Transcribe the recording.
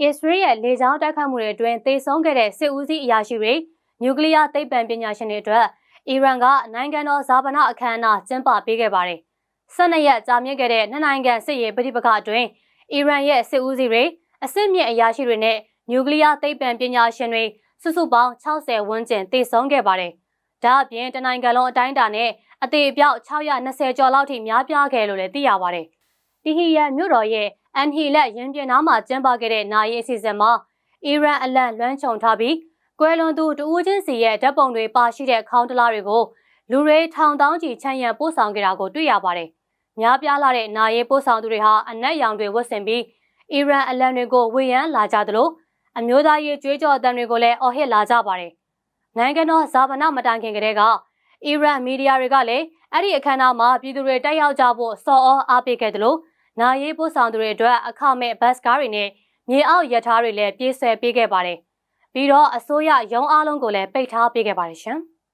အစ္စရေးရဲ့လေကြောင်းတိုက်ခတ်မှုတွေအတွင်းသေဆုံးခဲ့တဲ့စစ်ဦးစီးအရာရှိတွေနျူကလ িয়ার သိပ္ပံပညာရှင်တွေအတွက်အီရန်ကနိုင်ငံတော်ဇာပနာအခမ်းအနားကျင်းပပေးခဲ့ပါတယ်။၁၂ရက်ကြာမြင့်ခဲ့တဲ့နှစ်နိုင်ငံစစ်ရေးပဋိပက္ခအတွင်းအီရန်ရဲ့စစ်ဦးစီးတွေအစစ်မြင့်အရာရှိတွေနဲ့နျူကလ িয়ার သိပ္ပံပညာရှင်တွေစုစုပေါင်း60ဝန်းကျင်သေဆုံးခဲ့ပါတယ်။ဒါအပြင်တနိုင်ငံလုံးအတိုင်းအတာနဲ့အသေးအပြောက်620ကျော်လောက်ထိများပြားခဲ့လို့လည်းသိရပါတယ်။ တီဟီယန်မြို့တော်ရဲ့အန်ဟီလက်ရင်ပြင်နားမှာကျင်းပခဲ့တဲ့နိုင်ရေးအစီအစဉ်မှာအီရန်အလံလွှမ်းခြုံထားပြီးကွယ်လွန်သူတဦးချင်းစီရဲ့ဓာတ်ပုံတွေပါရှိတဲ့ခေါင်းတလားတွေကိုလူတွေထောင်တောင်းချီချမ်းရံပို့ဆောင်ကြတာကိုတွေ့ရပါတယ်။များပြားလာတဲ့နိုင်ရေးပို့ဆောင်သူတွေဟာအနက်ရောင်တွေဝတ်ဆင်ပြီးအီရန်အလံတွေကိုဝေယမ်းလာကြသလိုအမျိုးသားရေးကြွေးကြော်အသံတွေကိုလည်းအော်ဟစ်လာကြပါတယ်။နိုင်ငံတော်ဇာဗနာမတိုင်ခင်ကတည်းကအီရန်မီဒီယာတွေကလည်းအဲ့ဒီအခမ်းအနားမှာပြည်သူတွေတက်ရောက်ကြဖို့စော်ဩအားပေးခဲ့တယ်လို့ နာရေးပို့ဆောင်သူတွေအတွက်အခမဲ့ဘတ်စကားတွေနဲ့မြေအောက်ရထားတွေလည်းပြေးဆွဲပေးခဲ့ပါတယ်။ပြီးတော့အစိုးရရုံးအားလုံးကိုလည်းပိတ်ထားပေးခဲ့ပါတယ်ရှင်။